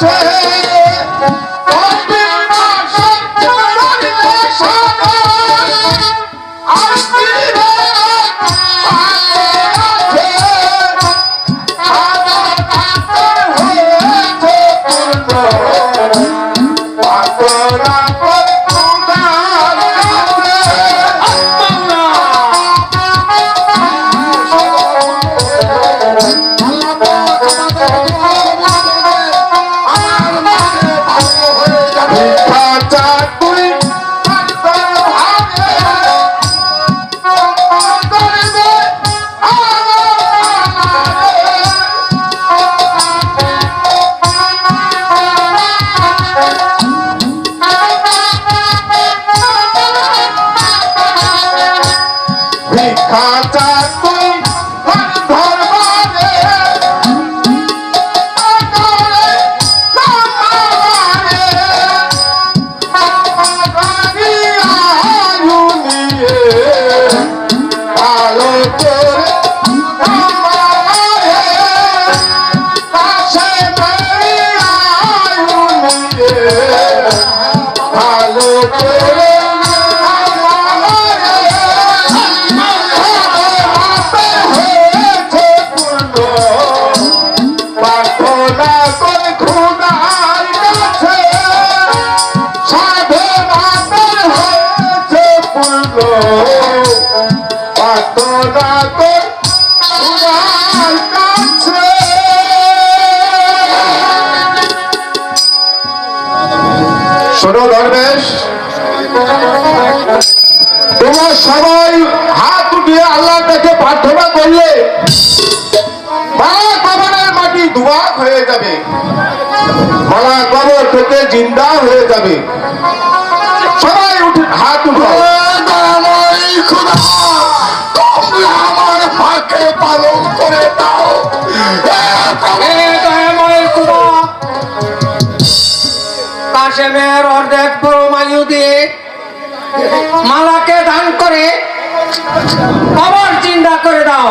কাছে তোমার সবাই হাত উঠিয়ে আল্লাহ কাছে প্রার্থনা করলে মালা কবরের মাটি দুয়াক হয়ে যাবে। মালা কবর থেকে জিন্দা হয়ে যাবে। সবাই উঠে হাত উঠাও। আমার মাকে পালন করে দাও। কাশেমের অর্ধেক পরমায়ু দিয়ে মালাকে দান করে আবার চিন্তা করে দাও।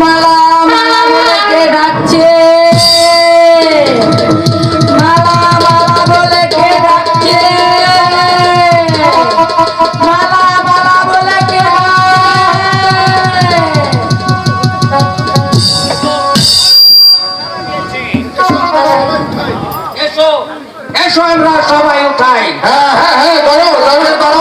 মালা এসো এসো আমরা সবাই উঠাই। হ্যাঁ হ্যাঁ হ্যাঁ ধরো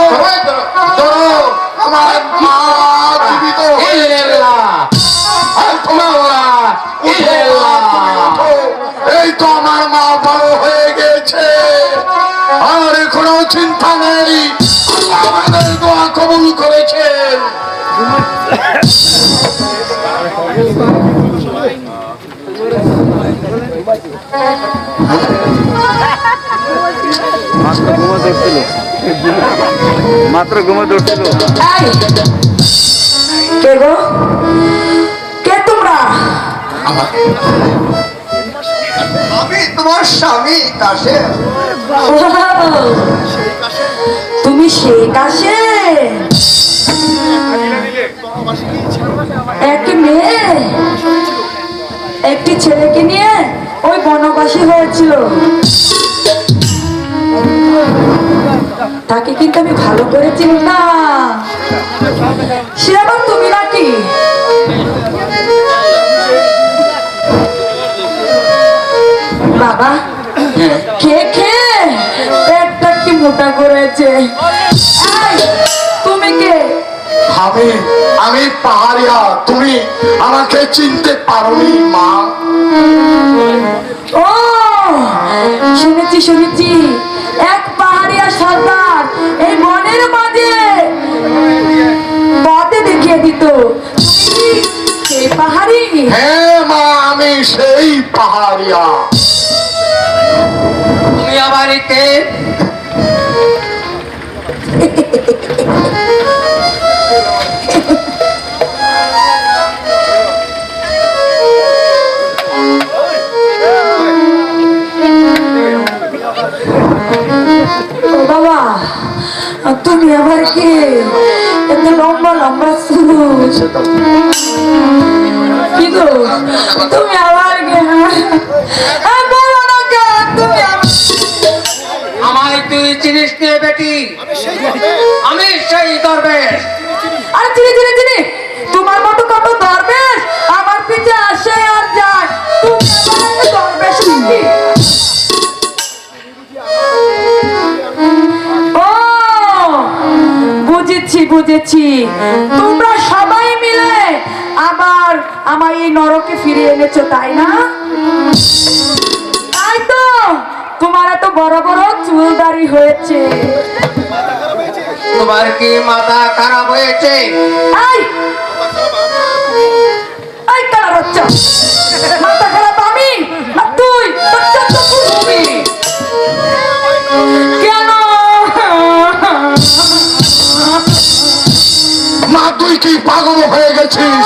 মাত্র ঘুমো ধরছিল এই, কে গো? কে তোমরা? আমি তোমার স্বামী কাছে তুমি আসে এক মেয়ে একটি ছেলেকে নিয়ে ওই বনবাসী হয়েছিল। তাকে কিন্তু আমি ভালো করে চিনি না। সে আবার তুমি নাকি? বাবা কে কে? পেটটা কি মোটা করেছে? তুমি কে? আমি আমি পাহাড়িয়া তুমি আমাকে চিনতে পারোনি মা। ও শুনেছি শুনেছি। হ্যাঁ মা আমি সেই পাহাড়িয়া। তুমি কে ও বাবা তুমি আবার কে? এত লম্বা লম্বা শুরু কি তুমি আবার বলো না কেন তুমি আমায় তুই চিনিস নে বেটি। আমি সেই দরবেশ। আরে চিনি চিনি চিনি। তোমার মতো কত দরবেশ? আমার পিছে আসে আর যায়। তুমি আবার দরবেশ নাকি? ও বুঝেছি বুঝেছি। তোমরা আমার এই নরকে ফিরিয়ে এনেছো তাই না? তাই তো। তোমার এত বড় বড় চুলদারি হয়েছে। তোমার কি মাথা খারাপ হয়েছে? এই! এই কালা মাথা খারাপ আমি? না তুই? বাচ্চা তো তুমি কেন? মা তুই কি পাগল হয়ে গেছিস?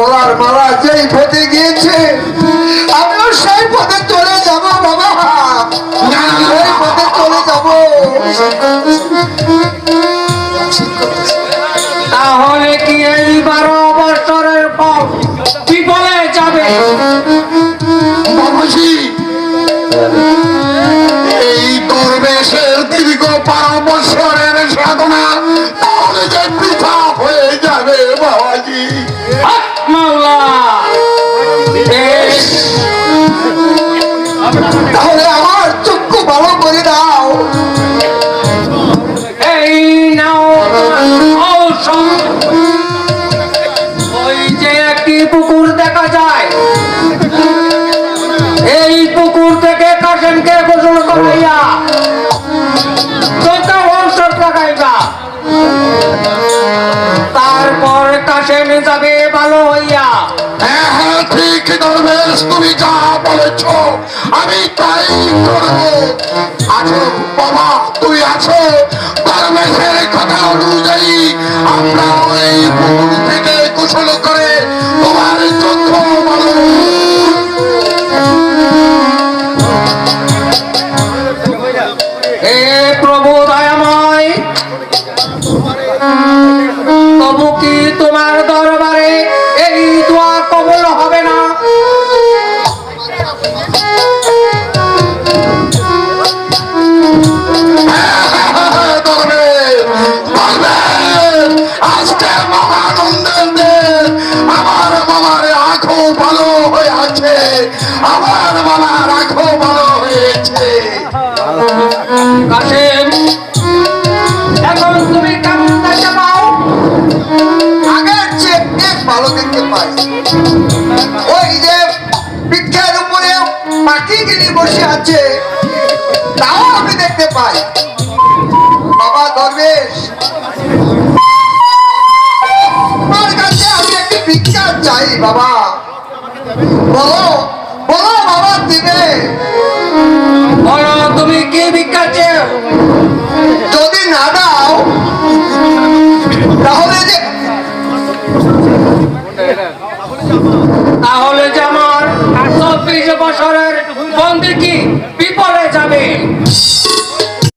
গলার মালা যেই পথে গিয়েছে আমিও সেই পথে চলে যাব বাবা। সেই পথে চলে যাব। তাহলে কি এই বারো বছরের পর বিফলে যাবে? বাবাজি এই দরবেশের দীর্ঘ বারো বছরের সাধনা তাহলে যে বৃথা হয়ে যাবে বাবাজি। তাহলে আমার চক্ষু ভালো করে দাও। এই ওই যে একটি পুকুর দেখা যায়। এই পুকুর থেকে কাশেমকে গোসল করাইয়া তারপর কাশেম যাবে বলেছ আমি তাই করব। আছো বাবা তুই আছো? দরবেশের কথা অনুযায়ী আমরা ওই দরবেশ আজকে মহানন্দের দিন আমার বাবার আঁখো ভালো হয়ে আছে আমার বাবার আঁখো ভালো হয়েছে। এখন তুমি কেমন দেখতে পাও? আগের চেয়ে অনেক ভালো দেখতে পাই। ওই যে বৃক্ষের উপরে পাখিগিরি বসে আছে তাও আমি দেখতে পাই। বাবা দরবেশ আমার কাছে আমি একটি ভিক্ষা চাই বাবা। বলো বলো বাবা দিবে। বলো তুমি কি ভিক্ষা চেও? যদি না দাও তাহলে যে তাহলে যে আমার চব্বিশ বছরের বন্দি কি বিপদে যাবে।